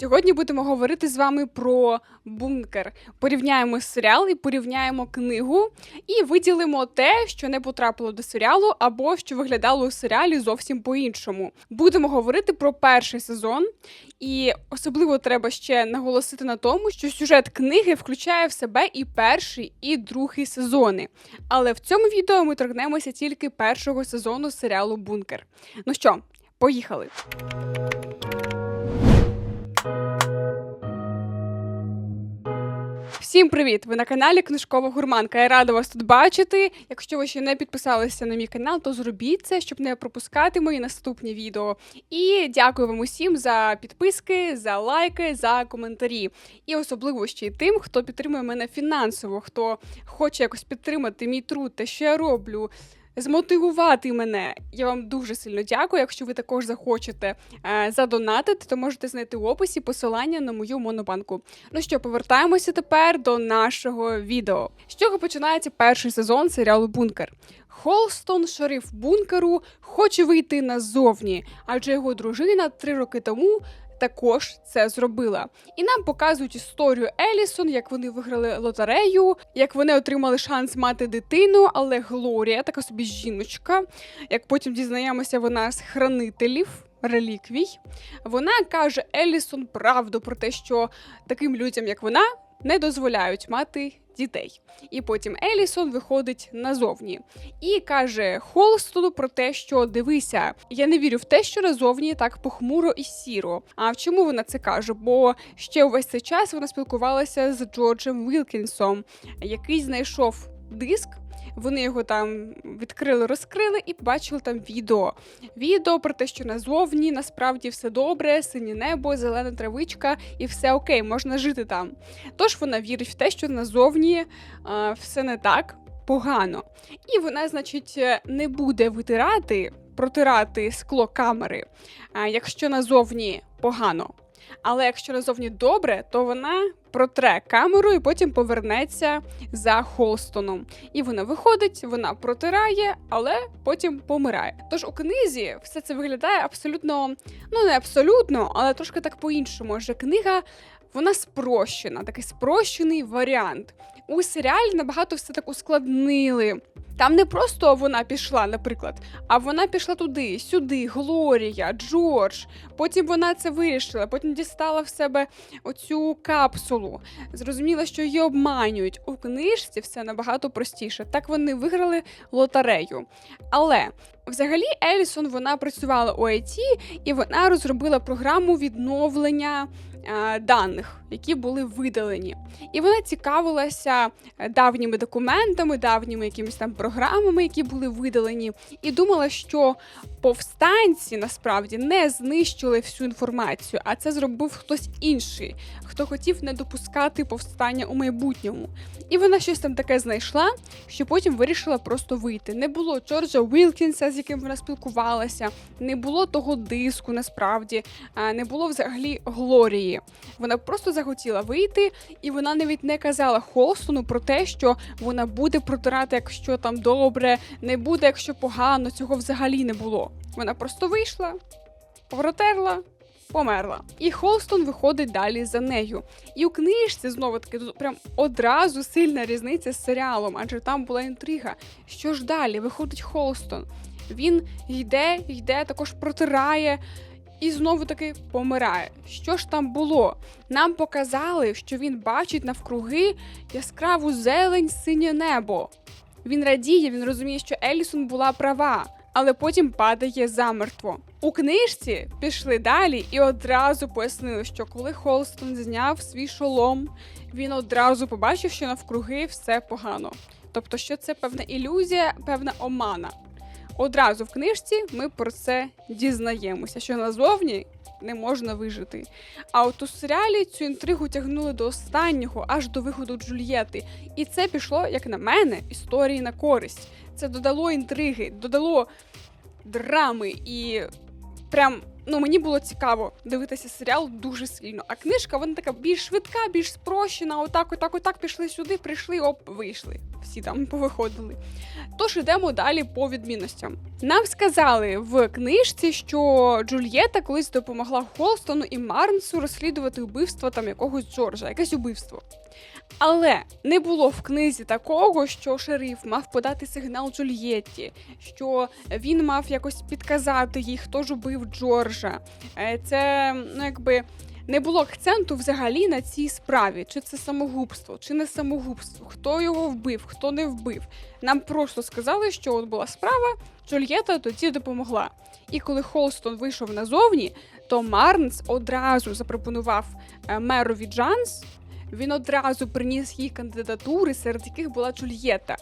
Сьогодні будемо говорити з вами про бункер. Порівняємо серіал і порівняємо книгу, і виділимо те, що не потрапило до серіалу, або що виглядало у серіалі зовсім по-іншому. Будемо говорити про перший сезон, і особливо треба ще наголосити на тому, що сюжет книги включає в себе і перший, і другий сезони. Але в цьому відео ми торкнемося тільки першого сезону серіалу Бункер. Ну що, поїхали! Всім привіт! Ви на каналі Книжкова Гурманка. Я рада вас тут бачити. Якщо ви ще не підписалися на мій канал, то зробіть це, щоб не пропускати мої наступні відео. І дякую вам усім за підписки, за лайки, за коментарі. І особливо ще й тим, хто підтримує мене фінансово, хто хоче якось підтримати мій труд, те, що я роблю. Змотивувати мене. Я вам дуже сильно дякую. Якщо ви також захочете е, задонатити, то можете знайти в описі посилання на мою монобанку. Ну що, повертаємося тепер до нашого відео. З чого починається перший сезон серіалу Бункер? Холстон, шериф бункеру, хоче вийти назовні, адже його дружина три роки тому. Також це зробила, і нам показують історію Елісон, як вони виграли лотерею, як вони отримали шанс мати дитину. Але Глорія, така собі жіночка, як потім дізнаємося, вона з хранителів. Реліквій, вона каже Елісон правду про те, що таким людям, як вона, не дозволяють мати дітей. І потім Елісон виходить назовні і каже Холстону про те, що дивися, я не вірю в те, що назовні так похмуро і сіро. А в чому вона це каже? Бо ще увесь цей час вона спілкувалася з Джорджем Вілкінсом, який знайшов диск. Вони його там відкрили, розкрили і побачили там відео. Відео про те, що назовні насправді все добре, синє небо, зелена травичка, і все окей, можна жити там. Тож вона вірить в те, що назовні а, все не так погано. І вона, значить, не буде витирати, протирати скло камери, а, якщо назовні погано. Але якщо назовні добре, то вона протре камеру і потім повернеться за Холстоном. І вона виходить, вона протирає, але потім помирає. Тож у книзі все це виглядає абсолютно, ну не абсолютно, але трошки так по-іншому. Адже книга вона спрощена, такий спрощений варіант. У серіалі набагато все так ускладнили. Там не просто вона пішла, наприклад, а вона пішла туди, сюди, Глорія, Джордж. Потім вона це вирішила, потім дістала в себе оцю капсулу. Зрозуміла, що її обманюють. У книжці все набагато простіше. Так вони виграли лотерею. Але взагалі Елісон вона працювала у IT і вона розробила програму відновлення. Даних, які були видалені, і вона цікавилася давніми документами, давніми якимись там програмами, які були видалені, і думала, що повстанці насправді не знищили всю інформацію, а це зробив хтось інший, хто хотів не допускати повстання у майбутньому. І вона щось там таке знайшла, що потім вирішила просто вийти. Не було Джорджа Вілкінса, з яким вона спілкувалася, не було того диску, насправді, не було взагалі Глорії. Вона просто захотіла вийти, і вона навіть не казала Холстону про те, що вона буде протирати, якщо там добре, не буде, якщо погано. Цього взагалі не було. Вона просто вийшла, протерла. Померла. І Холстон виходить далі за нею. І у книжці знову таки тут прям одразу сильна різниця з серіалом, адже там була інтрига. Що ж далі? Виходить Холстон. Він йде, йде, також протирає і знову таки помирає. Що ж там було? Нам показали, що він бачить навкруги яскраву зелень, синє небо. Він радіє, він розуміє, що Елісон була права, але потім падає замертво. У книжці пішли далі і одразу пояснили, що коли Холстон зняв свій шолом, він одразу побачив, що навкруги все погано. Тобто, що це певна ілюзія, певна омана. Одразу в книжці ми про це дізнаємося, що назовні не можна вижити. А от у серіалі цю інтригу тягнули до останнього, аж до виходу Джульєти. І це пішло, як на мене, історії на користь. Це додало інтриги, додало драми і прям ну мені було цікаво дивитися серіал дуже сильно. А книжка вона така більш швидка, більш спрощена. Отак, отак, отак пішли сюди, прийшли, оп, вийшли. Всі там повиходили. Тож ідемо далі по відмінностям. Нам сказали в книжці, що Джульєта колись допомогла Холстону і Марнсу розслідувати вбивство там якогось Джорджа, якесь убивство. Але не було в книзі такого, що шериф мав подати сигнал Джульєтті, що він мав якось підказати їй, хто ж убив Джорджа. Е, Це ну якби. Не було акценту взагалі на цій справі, чи це самогубство, чи не самогубство, хто його вбив, хто не вбив. Нам просто сказали, що от була справа, Джульєта тоді допомогла. І коли Холстон вийшов назовні, то Марнс одразу запропонував е, мерові Джанс. Він одразу приніс їй кандидатури, серед яких була Джульєта.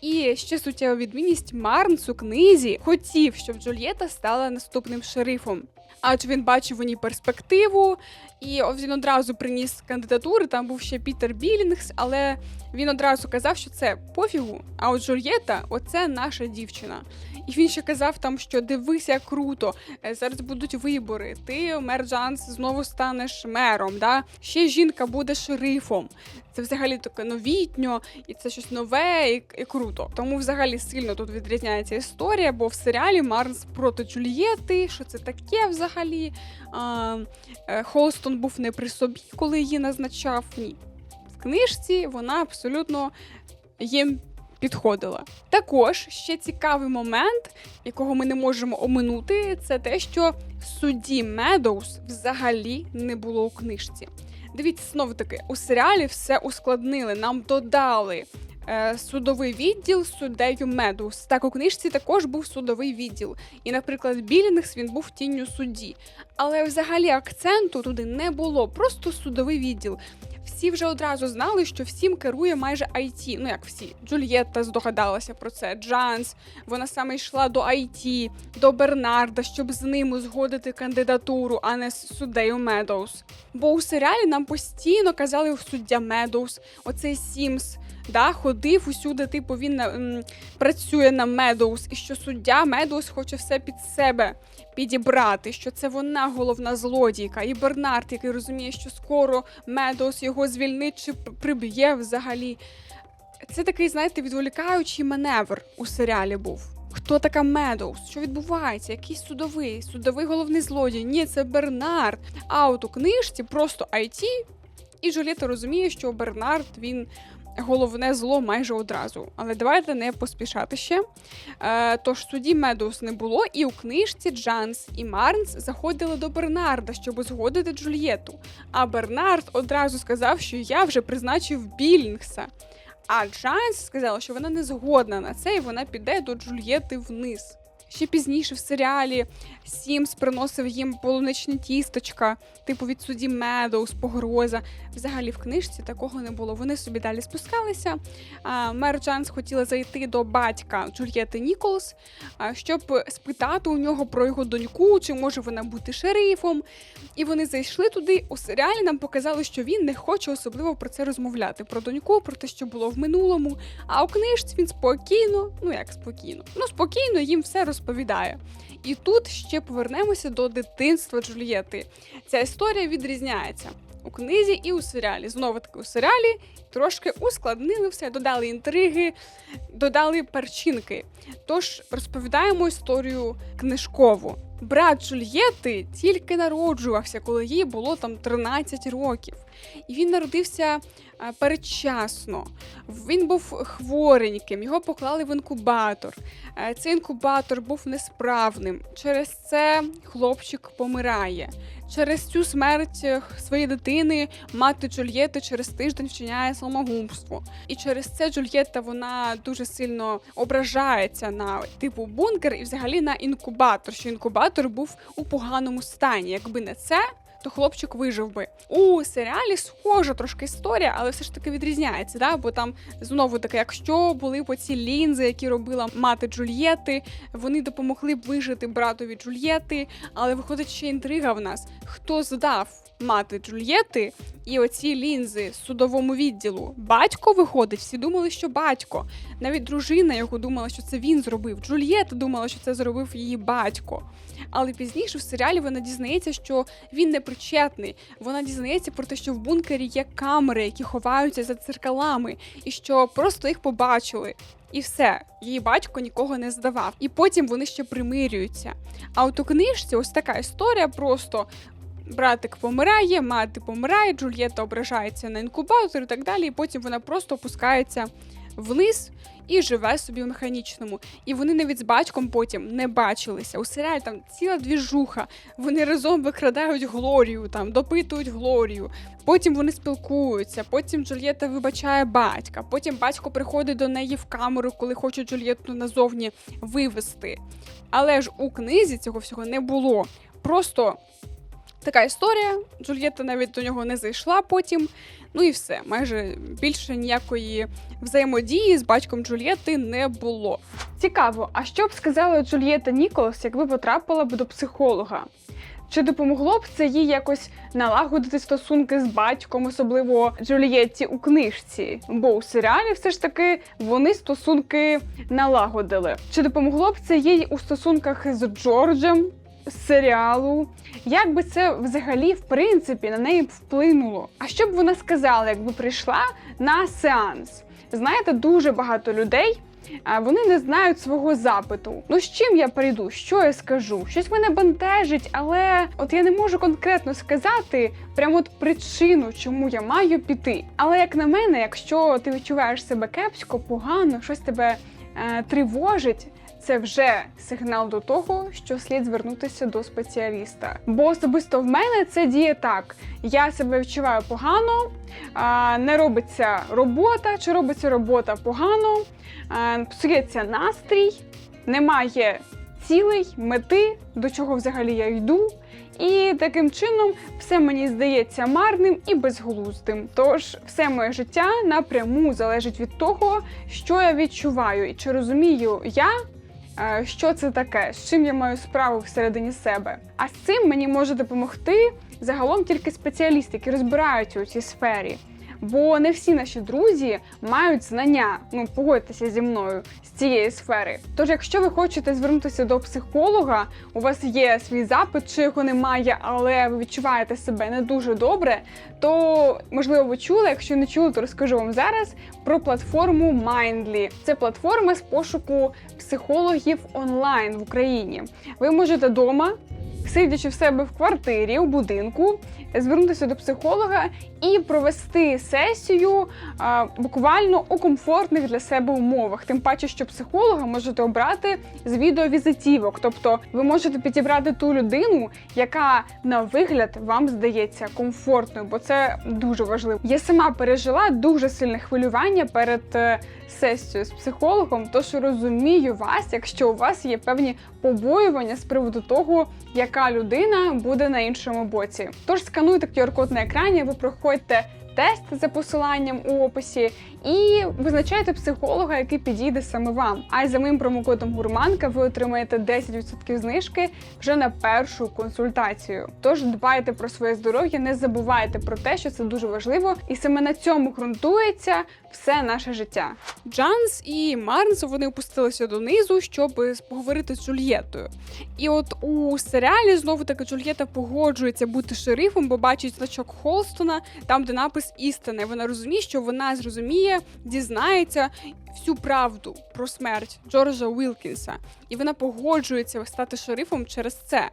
І ще суттєва відмінність Марнс у книзі хотів, щоб Джульєта стала наступним шерифом. Адже він бачив у ній перспективу, і він одразу приніс кандидатури. Там був ще Пітер Білінгс, але він одразу казав, що це пофігу. А от Джульєта оце наша дівчина. І він ще казав там, що дивися круто, е, зараз будуть вибори. Ти, мер Джанс, знову станеш мером. Да? Ще жінка буде шерифом. Це взагалі таке новітньо, і це щось нове і, і круто. Тому взагалі сильно тут відрізняється історія, бо в серіалі Марнс проти Джульєти, що це таке взагалі. А, е, Холстон був не при собі, коли її назначав. Ні. В книжці вона абсолютно їм підходила. Також ще цікавий момент, якого ми не можемо оминути, це те, що судді Медоуз взагалі не було у книжці. Дивіться, знову таки, у серіалі все ускладнили, нам додали. Е, Судовий відділ суддею Медус. Так, у книжці також був судовий відділ. І, наприклад, Білінгс він був тінню судді. Але взагалі акценту туди не було, просто судовий відділ. Всі вже одразу знали, що всім керує майже IT. Ну як всі. Джульєтта здогадалася про це. Джанс, вона саме йшла до IT, до Бернарда, щоб з ним узгодити кандидатуру, а не з суддею Медоуз. Бо у серіалі нам постійно казали суддя Медоуз, оцей Сімс. Да, ходив усюди, типу він м, працює на Медоуз, і що суддя Медоуз хоче все під себе підібрати, що це вона головна злодійка, і Бернард, який розуміє, що скоро Медоуз його звільнить чи приб'є взагалі. Це такий, знаєте, відволікаючий маневр у серіалі був. Хто така Медоуз? Що відбувається? Який судовий? Судовий головний злодій? Ні, це Бернард. А от у книжці просто IT, і Жоліта розуміє, що Бернард він головне зло майже одразу. Але давайте не поспішати ще. Е, тож судді Медоуз не було, і у книжці Джанс і Марнс заходили до Бернарда, щоб узгодити Джульєту. А Бернард одразу сказав, що я вже призначив Білінгса. А Джанс сказала, що вона не згодна на це, і вона піде до Джульєти вниз. Ще пізніше в серіалі Сімс приносив їм полуничні тісточка, типу від судді Медоуз, погроза. Взагалі в книжці такого не було. Вони собі далі спускалися. Мер Джанс хотіла зайти до батька Джульєти Ніколс, щоб спитати у нього про його доньку, чи може вона бути шерифом. І вони зайшли туди. У серіалі нам показали, що він не хоче особливо про це розмовляти. Про доньку, про те, що було в минулому. А у книжці він спокійно, ну як спокійно, ну спокійно їм все розповідає. І тут ще повернемося до дитинства Джульєти. Ця історія відрізняється у книзі і у серіалі. Знову таки у серіалі трошки ускладнили все, додали інтриги, додали перчинки. Тож розповідаємо історію книжкову. Брат Джульєти тільки народжувався, коли їй було там 13 років. І він народився е, передчасно. Він був хвореньким, його поклали в інкубатор. Е, Цей інкубатор був несправним. Через це хлопчик помирає. Через цю смерть е, своєї дитини мати Джульєти через тиждень вчиняє самогубство. І через це Джульєта вона дуже сильно ображається на типу бункер і взагалі на інкубатор, що інкубатор був у поганому стані. Якби не це. То хлопчик вижив би у серіалі схожа трошки історія, але все ж таки відрізняється. Да? Бо там знову таке, якщо були б ці лінзи, які робила мати Джульєти, вони допомогли б вижити братові Джульєти. Але виходить ще інтрига в нас: хто здав мати Джульєти і оці лінзи судовому відділу. Батько виходить, всі думали, що батько. Навіть дружина його думала, що це він зробив. Джульєта думала, що це зробив її батько. Але пізніше в серіалі вона дізнається, що він не причетний. Вона дізнається про те, що в бункері є камери, які ховаються за дзеркалами, і що просто їх побачили. І все, її батько нікого не здавав. І потім вони ще примирюються. А от у книжці ось така історія просто. Братик помирає, мати помирає, Джульєта ображається на інкубатор і так далі. І потім вона просто опускається вниз і живе собі в механічному. І вони навіть з батьком потім не бачилися. У серіалі там ціла двіжуха. Вони разом викрадають Глорію, там допитують Глорію. Потім вони спілкуються. Потім Джульєта вибачає батька. Потім батько приходить до неї в камеру, коли хоче Джульєту назовні вивести. Але ж у книзі цього всього не було. Просто така історія. Джульєта навіть до нього не зайшла потім. Ну і все. Майже більше ніякої взаємодії з батьком Джульєти не було. Цікаво, а що б сказала Джульєта Ніколас, якби потрапила б до психолога? Чи допомогло б це їй якось налагодити стосунки з батьком, особливо Джульєтті у книжці? Бо у серіалі все ж таки вони стосунки налагодили. Чи допомогло б це їй у стосунках з Джорджем? Серіалу, як би це взагалі в принципі на неї вплинуло? А що б вона сказала, якби прийшла на сеанс? Знаєте, дуже багато людей. Вони не знають свого запиту. Ну з чим я прийду? Що я скажу? Щось мене бентежить, але от я не можу конкретно сказати прямо от причину, чому я маю піти. Але як на мене, якщо ти відчуваєш себе кепсько, погано, щось тебе е, тривожить, це вже сигнал до того, що слід звернутися до спеціаліста. Бо особисто в мене це діє так: я себе відчуваю погано, не робиться робота, чи робиться робота погано, псується настрій, немає цілей, мети, до чого взагалі я йду. І таким чином все мені здається марним і безглуздим. Тож все моє життя напряму залежить від того, що я відчуваю, і чи розумію я що це таке, з чим я маю справу всередині себе. А з цим мені може допомогти загалом тільки спеціалісти, які розбираються у цій сфері. Бо не всі наші друзі мають знання, ну погодьтеся зі мною з цієї сфери. Тож, якщо ви хочете звернутися до психолога, у вас є свій запит, чи його немає, але ви відчуваєте себе не дуже добре, то можливо ви чули. Якщо не чули, то розкажу вам зараз про платформу Mindly. Це платформа з пошуку психологів онлайн в Україні. Ви можете вдома сидячи в себе в квартирі у будинку, звернутися до психолога і провести сесію а, буквально у комфортних для себе умовах. Тим паче, що психолога можете обрати з відеовізитівок, тобто ви можете підібрати ту людину, яка на вигляд вам здається комфортною, бо це дуже важливо. Я сама пережила дуже сильне хвилювання перед е, сесію з психологом, тож розумію вас, якщо у вас є певні побоювання з приводу того, яка людина буде на іншому боці. Тож скануйте QR-код на екрані, ви проходьте тест за посиланням у описі і визначайте психолога, який підійде саме вам. А за моїм промокодом Гурманка ви отримаєте 10% знижки вже на першу консультацію. Тож дбайте про своє здоров'я, не забувайте про те, що це дуже важливо, і саме на цьому ґрунтується все наше життя. Джанс і Марнс вони опустилися донизу, щоб поговорити з Джульєтою. І от у серіалі знову таки Джульєта погоджується бути шерифом, бо бачить значок Холстона, там де напис істини. Вона розуміє, що вона зрозуміє, дізнається всю правду про смерть Джорджа Уілкінса, і вона погоджується стати шерифом через це.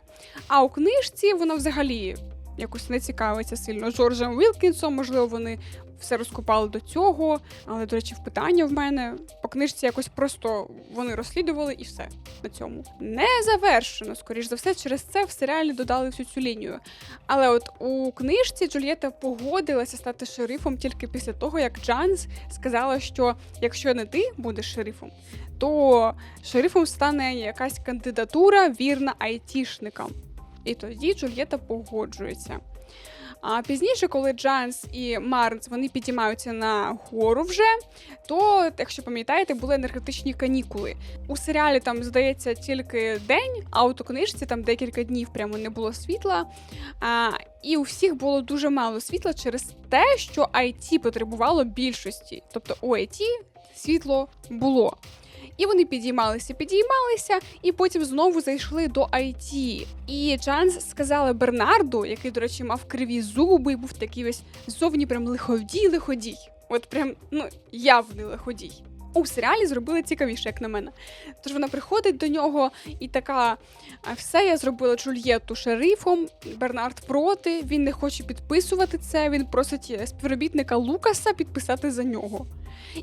А у книжці вона взагалі. Якось не цікавиться сильно Джорджем Вілкінсом, можливо, вони все розкопали до цього. Але, до речі, в питання в мене по книжці якось просто вони розслідували і все на цьому. Не завершено, скоріш за все, через це в серіалі додали всю цю лінію. Але от у книжці Джульєта погодилася стати шерифом тільки після того, як Джанс сказала, що якщо не ти будеш шерифом, то шерифом стане якась кандидатура вірна айтішникам. І тоді Джульєта погоджується. А пізніше, коли Джанс і Марнс вони підіймаються на гору вже, то, якщо пам'ятаєте, були енергетичні канікули. У серіалі там здається тільки день, а от у книжці там декілька днів прямо не було світла. А, і у всіх було дуже мало світла через те, що IT потребувало більшості. Тобто у IT світло було. І вони підіймалися, підіймалися, і потім знову зайшли до IT. І Джанс сказали Бернарду, який, до речі, мав криві зуби і був такий весь зовні прям лиходій, лиходій. От прям ну явний лиходій. У серіалі зробили цікавіше, як на мене. Тож вона приходить до нього і така: все, я зробила Джульєту шерифом. Бернард проти, він не хоче підписувати це. Він просить співробітника Лукаса підписати за нього.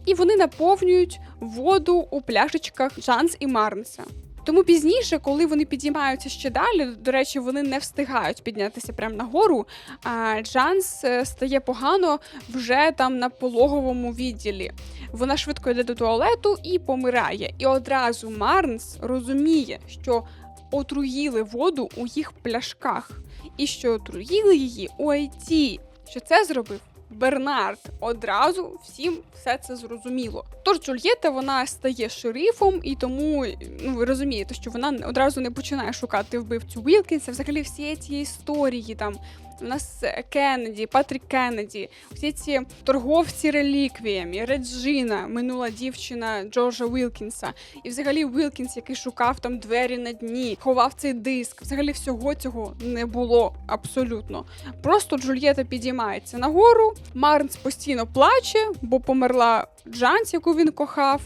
І вони наповнюють воду у пляшечках Джанс і Марнса. Тому пізніше, коли вони підіймаються ще далі, до речі, вони не встигають піднятися прямо нагору. А Джанс е, стає погано вже там на пологовому відділі. Вона швидко йде до туалету і помирає. І одразу Марнс розуміє, що отруїли воду у їх пляшках, і що отруїли її у IT. Що це зробив Бернард. Одразу всім все це зрозуміло. Тож Джульєта вона стає шерифом, і тому ну ви розумієте, що вона одразу не починає шукати вбивцю Вілкінса. Взагалі всієї цієї історії там. У нас Кеннеді, Патрік Кеннеді, всі ці торговці реліквіями, Реджина, минула дівчина Джорджа Вілкінса, і взагалі Вілкінс, який шукав там двері на дні, ховав цей диск. Взагалі всього цього не було абсолютно. Просто Джульєта підіймається нагору. Марнс постійно плаче, бо померла Джанс, яку він кохав.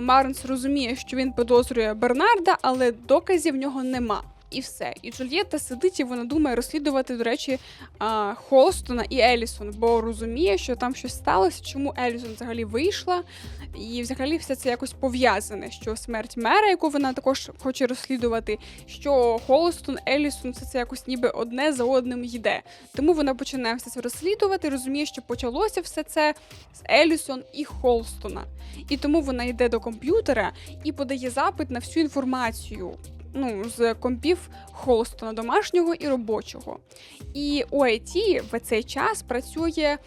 Марнс розуміє, що він підозрює Бернарда, але доказів в нього нема. І все. І Джульєта сидить і вона думає розслідувати, до речі, Холстона і Елісон, бо розуміє, що там щось сталося, чому Елісон взагалі вийшла. І взагалі все це якось пов'язане, що смерть мера, яку вона також хоче розслідувати, що Холстон, Елісон, все це якось ніби одне за одним йде. Тому вона починає все це розслідувати, розуміє, що почалося все це з Елісон і Холстона. І тому вона йде до комп'ютера і подає запит на всю інформацію ну, з компів Холстона домашнього і робочого. І у IT в цей час працює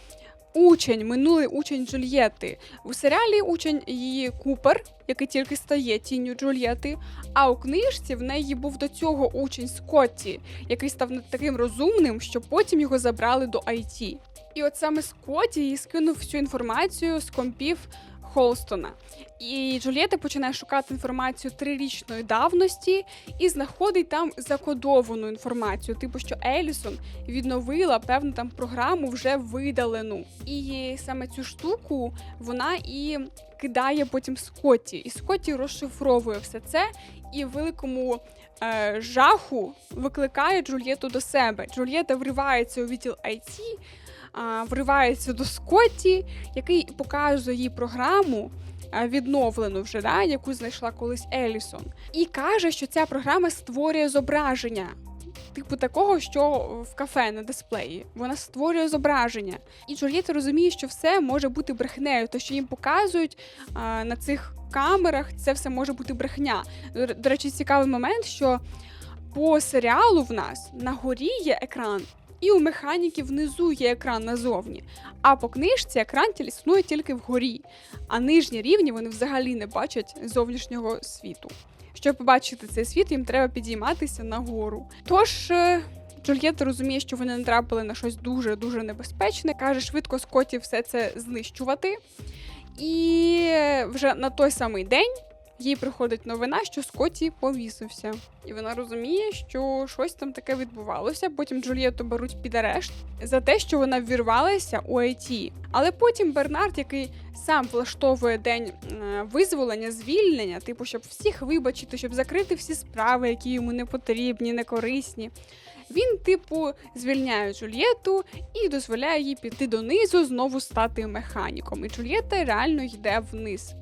учень, минулий учень Джульєти. У серіалі учень її Купер, який тільки стає тінню Джульєти. А у книжці в неї був до цього учень Скотті, який став таким розумним, що потім його забрали до IT. І от саме Скотті їй скинув всю інформацію з компів Холстона. І Джульєта починає шукати інформацію трирічної давності і знаходить там закодовану інформацію, типу, що Елісон відновила певну там програму вже видалену. І саме цю штуку вона і кидає потім Скотті. І Скотті розшифровує все це і в великому е, жаху викликає Джульєту до себе. Джульєта вривається у відділ IT, е, вривається до Скотті, який показує їй програму. Відновлену вже, да, яку знайшла колись Елісон, і каже, що ця програма створює зображення, типу такого, що в кафе на дисплеї. Вона створює зображення. І Джульєта розуміє, що все може бути брехнею, то що їм показують а, на цих камерах, це все може бути брехня. До речі, цікавий момент, що по серіалу в нас на горі є екран. І у механіків внизу є екран назовні. А по книжці екран існує тільки вгорі, а нижні рівні вони взагалі не бачать зовнішнього світу. Щоб побачити цей світ, їм треба підійматися нагору. Тож. е, Джульєта розуміє, що вони натрапили на щось дуже дуже небезпечне. каже швидко Скотті все це знищувати. І вже на той самий день їй приходить новина, що Скотті повісився. І вона розуміє, що щось там таке відбувалося. Потім Джульєту беруть під арешт за те, що вона ввірвалася у IT. Але потім Бернард, який сам влаштовує день е, визволення, звільнення, типу, щоб всіх вибачити, щоб закрити всі справи, які йому не потрібні, не корисні. Він, типу, звільняє Джульєту і дозволяє їй піти донизу, знову стати механіком. І Джульєта реально йде вниз.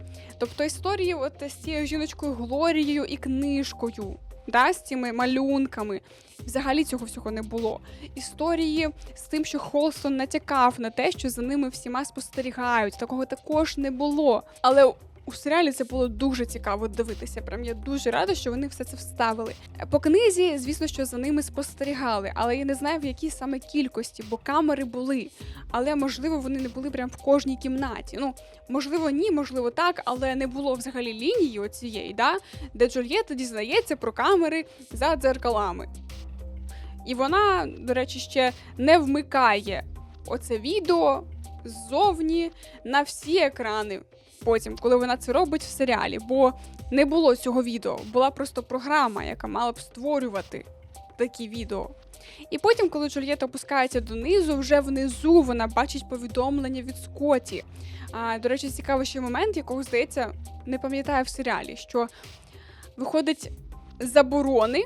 Тобто історії от з цією жіночкою Глорією і книжкою, да, з цими малюнками. Взагалі цього всього не було. Історії з тим, що Холстон натякав на те, що за ними всіма спостерігають. Такого також не було. Але у серіалі це було дуже цікаво дивитися. Прям я дуже рада, що вони все це вставили. По книзі, звісно, що за ними спостерігали, але я не знаю в якій саме кількості, бо камери були. Але можливо вони не були прям в кожній кімнаті. Ну можливо, ні, можливо, так, але не було взагалі лінії оцієї, да, де Джульєта дізнається про камери за дзеркалами. І вона, до речі, ще не вмикає оце відео ззовні на всі екрани. Потім, коли вона це робить в серіалі, бо не було цього відео, була просто програма, яка мала б створювати такі відео. І потім, коли Джульєта опускається донизу, вже внизу вона бачить повідомлення від Скотті. А, До речі, цікавий ще момент, якого здається, не пам'ятаю в серіалі, що виходить заборони.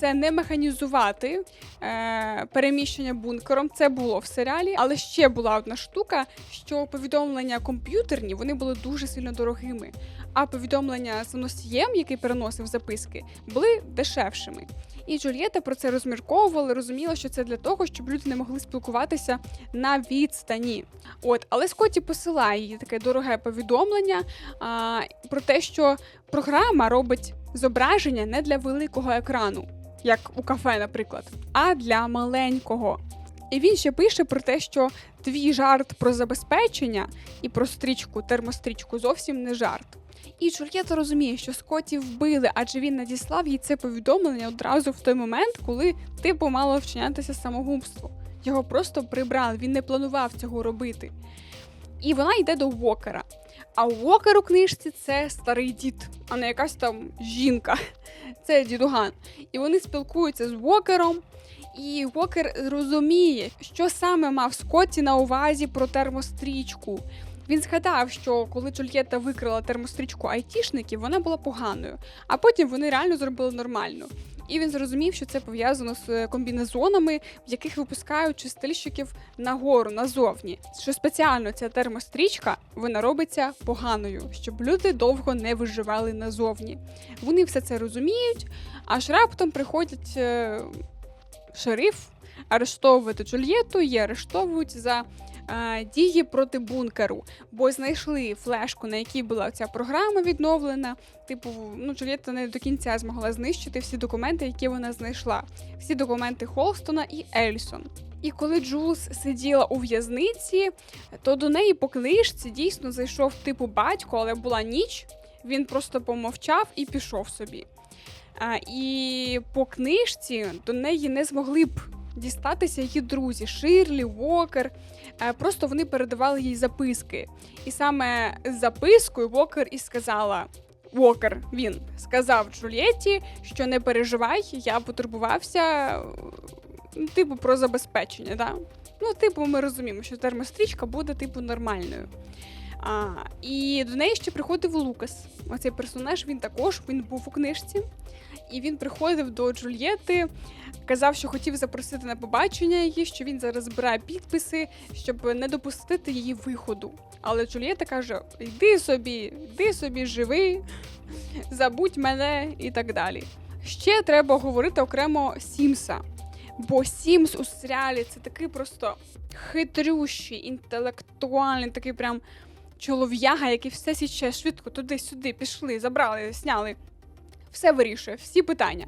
Це не механізувати е, переміщення бункером. Це було в серіалі, але ще була одна штука, що повідомлення комп'ютерні вони були дуже сильно дорогими. А повідомлення з носієм, який переносив записки, були дешевшими. І Джульєта про це розмірковувала, розуміла, що це для того, щоб люди не могли спілкуватися на відстані. От, але Скотті посилає їй таке дороге повідомлення а, про те, що програма робить зображення не для великого екрану, як у кафе, наприклад, а для маленького. І він ще пише про те, що твій жарт про забезпечення і про стрічку, термострічку зовсім не жарт. І Джульєта розуміє, що Скотті вбили, адже він надіслав їй це повідомлення одразу в той момент, коли типу мало вчинятися самогубство. Його просто прибрали, він не планував цього робити. І вона йде до Вокера. А Вокер у книжці це старий дід, а не якась там жінка. Це дідуган. І вони спілкуються з Вокером. І Вокер розуміє, що саме мав Скотті на увазі про термострічку. Він згадав, що коли Джульєта викрила термострічку айтішників, вона була поганою, а потім вони реально зробили нормальну. І він зрозумів, що це пов'язано з комбінезонами, в яких випускають чистильщиків нагору, назовні. Що спеціально ця термострічка вона робиться поганою, щоб люди довго не виживали назовні. Вони все це розуміють, аж раптом приходять е, шериф арештовувати Джульєту і арештовують за е, дії проти бункеру, бо знайшли флешку, на якій була ця програма відновлена. Типу, ну Джульєта не до кінця змогла знищити всі документи, які вона знайшла. Всі документи Холстона і Ельсон. І коли Джулс сиділа у в'язниці, то до неї по книжці дійсно зайшов типу батько, але була ніч. Він просто помовчав і пішов собі. А, І по книжці до неї не змогли б дістатися її друзі Ширлі, Вокер. Е, Просто вони передавали їй записки. І саме з запискою Вокер і сказала. Вокер він сказав Джульєтті, що не переживай, я потурбувався, типу, про забезпечення. Да? Ну, типу, ми розуміємо, що термострічка буде типу нормальною. А, І до неї ще приходив Лукас. Оцей персонаж він також він був у книжці. І він приходив до Джульєти, казав, що хотів запросити на побачення її, що він зараз збирає підписи, щоб не допустити її виходу. Але Джульєта каже: йди собі, йди собі, живи, забудь мене і так далі. Ще треба говорити окремо Сімса. Бо Сімс у серіалі це такий просто хитрющий, інтелектуальний, такий прям чолов'яга, який все січе швидко туди-сюди пішли, забрали, сняли. Все вирішує, всі питання.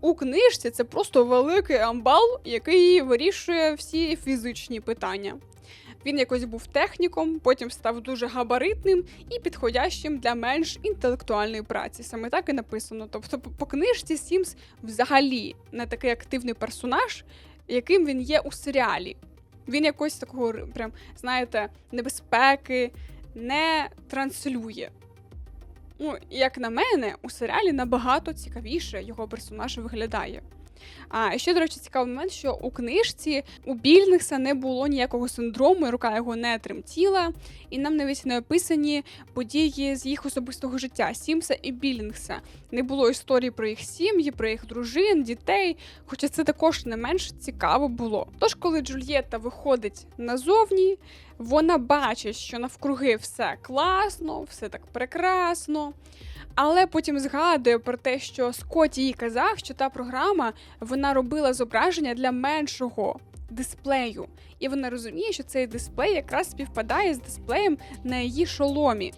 У книжці це просто великий амбал, який вирішує всі фізичні питання. Він якось був техніком, потім став дуже габаритним і підходящим для менш інтелектуальної праці. Саме так і написано. Тобто, по книжці Сімс взагалі не такий активний персонаж, яким він є у серіалі. Він якось такого прям, знаєте, небезпеки не транслює. Ну, як на мене, у серіалі набагато цікавіше його персонаж виглядає. А ще, до речі, цікавий момент, що у книжці у Більникса не було ніякого синдрому, рука його не тремтіла, і нам навіть не описані події з їх особистого життя Сімса і Білінгса. Не було історії про їх сім'ї, про їх дружин, дітей, хоча це також не менш цікаво було. Тож, коли Джульєта виходить назовні, вона бачить, що навкруги все класно, все так прекрасно. Але потім згадує про те, що Скотті їй казав, що та програма вона робила зображення для меншого дисплею. І вона розуміє, що цей дисплей якраз співпадає з дисплеєм на її шоломі.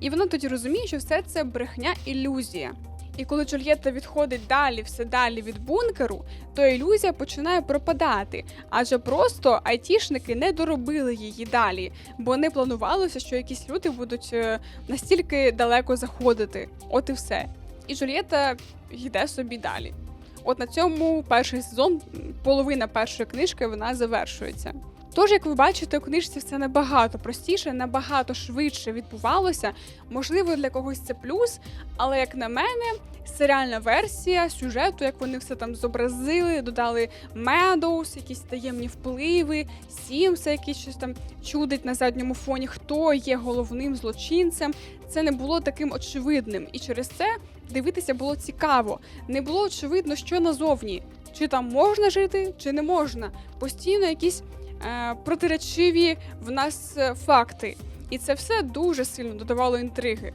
І вона тоді розуміє, що все це брехня ілюзія. І коли Джульєтта відходить далі, все далі від бункеру, то ілюзія починає пропадати, адже просто айтішники не доробили її далі, бо не планувалося, що якісь люди будуть е, настільки далеко заходити. От і все. І Джульєтта йде собі далі. От на цьому перший сезон, половина першої книжки, вона завершується. Тож, як ви бачите, у книжці все набагато простіше, набагато швидше відбувалося. Можливо, для когось це плюс, але як на мене, серіальна версія сюжету, як вони все там зобразили, додали Медоус, якісь таємні впливи, Сімса, який щось там чудить на задньому фоні, хто є головним злочинцем. Це не було таким очевидним, і через це дивитися було цікаво. Не було очевидно, що назовні, чи там можна жити, чи не можна. Постійно якісь протиречиві в нас е, факти. І це все дуже сильно додавало інтриги.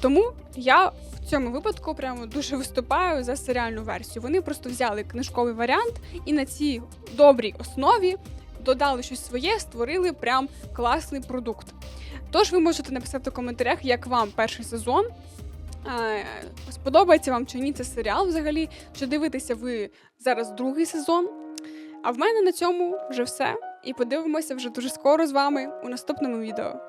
Тому я в цьому випадку прямо дуже виступаю за серіальну версію. Вони просто взяли книжковий варіант і на цій добрій основі додали щось своє, створили прям класний продукт. Тож ви можете написати в коментарях, як вам перший сезон. Е, Сподобається вам чи ні це серіал взагалі? Чи дивитеся ви зараз другий сезон? А в мене на цьому вже все. І подивимося вже дуже скоро з вами у наступному відео.